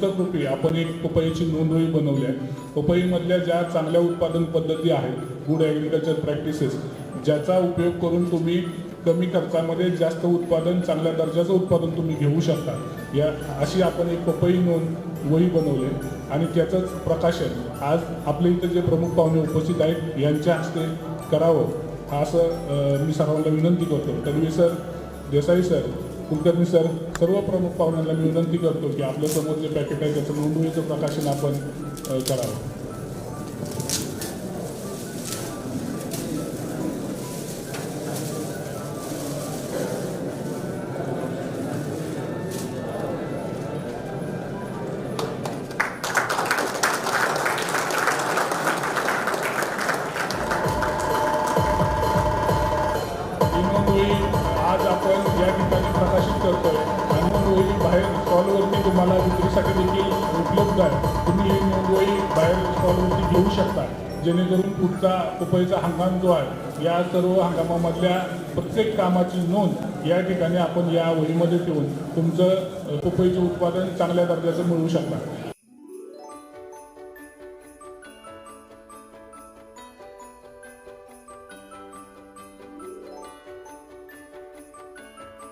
पुस्तकरूपी आपण एक पपईची नोंदवही बनवली आहे. पपईमधल्या ज्या चांगल्या उत्पादन पद्धती आहेत गुड ॲग्रिकल्चर प्रॅक्टिसेस ज्याचा उपयोग करून तुम्ही कमी खर्चामध्ये जास्त उत्पादन चांगल्या दर्जाचं उत्पादन तुम्ही घेऊ शकता. या अशी आपण एक पपई नोंद वही बनवली आहे. आणि त्याचंच प्रकाशन आज आपल्या इथं जे प्रमुख पाहुणे उपस्थित आहेत यांच्या हस्ते करावं असं मी सर्वांना विनंती करतो. Tanvi sir Desai sir Kulkarni sir सर्व प्रमुख पाहुण्यांना मी विनंती करतो की आपल्यासमोर जे पॅकेट आहे त्याचं नोंदणीचं प्रकाशन आपण करावं. आज आपण या ठिकाणी करतो नोंदवही बाहेर स्टॉलवरती तुम्हाला विक्रीसाठी देखील उपलब्ध आहे. तुम्ही ही नोंदवही बाहेर स्टॉलवरती घेऊ शकता. जेणेकरून पुढचा पपईचा हंगाम जो आहे या सर्व हंगामामधल्या प्रत्येक कामाची नोंद या ठिकाणी आपण या वहीमध्ये ठेवून तुमचं पपईचं उत्पादन चांगल्या दर्जाचं मिळवू शकता